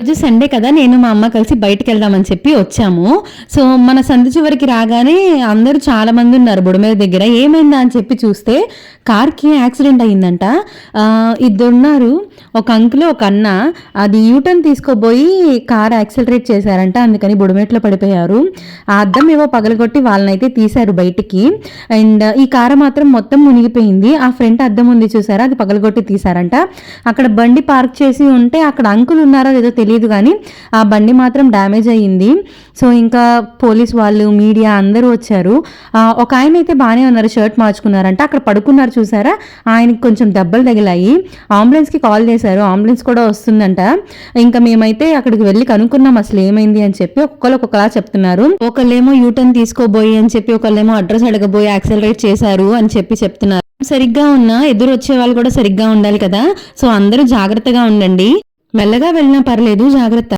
రోజు సండే కదా నేను మా అమ్మ కలిసి బయటకు వెళ్దామని చెప్పి వచ్చాము. సో మన సందు చివరికి రాగానే అందరూ చాలా మంది ఉన్నారు బుడమేర దగ్గర. ఏమైందా అని చెప్పి చూస్తే కార్కి యాక్సిడెంట్ అయ్యిందంట. ఇద్దరున్నారు. ఇద్దరు ఉన్నారు ఒక అంకుల్ ఒక అన్న. అది యూటర్న్ తీసుకోబోయి కార్ యాక్సిలరేట్ చేశారంట. అందుకని బుడమేట్లో పడిపోయారు. ఆ అద్దం ఏవో పగలగొట్టి వాళ్ళనైతే తీశారు బయటికి. అండ్ ఈ కారు మాత్రం మొత్తం మునిగిపోయింది. ఆ ఫ్రంట్ అద్దం ఉంది చూసారా? అది పగలగొట్టి తీశారంట. అక్కడ బండి పార్క్ చేసి ఉంటే అక్కడ అంకుల్ ఉన్నారో లేదో తెలియదు కానీ ఆ బండి మాత్రం డ్యామేజ్ అయ్యింది. సో ఇంకా పోలీస్ వాళ్ళు మీడియా అందరూ వచ్చారు. ఒక ఆయన అయితే బాగానే ఉన్నారు షర్ట్ మార్చుకున్నారంట. అక్కడ పడుకున్నారు చూసారా? ఆయనకి కొంచెం దెబ్బలు తగిలాయి. అంబులెన్స్కి కాల్ చేశారు. అంబులెన్స్ కూడా వస్తుందంట. ఇంకా మేమైతే అక్కడికి వెళ్ళి కనుక్కున్నాం అసలు ఏమైంది అని చెప్పి ఒక్కొక్కరు ఒక్కొక్కలా చెప్తున్నారు. ఒకళ్ళేమో యూటర్న్ తీసుకోబోయి అని చెప్పి ఒకళ్ళేమో అడ్రస్ అడగబోయి యాక్సలరేట్ చేశారు అని చెప్పి చెప్తున్నారు. సరిగ్గా ఉన్నా ఎదురు వచ్చే వాళ్ళు కూడా సరిగ్గా ఉండాలి కదా. సో అందరూ జాగ్రత్తగా ఉండండి. మెల్లగా వెళ్ళినా పర్లేదు జాగ్రత్త.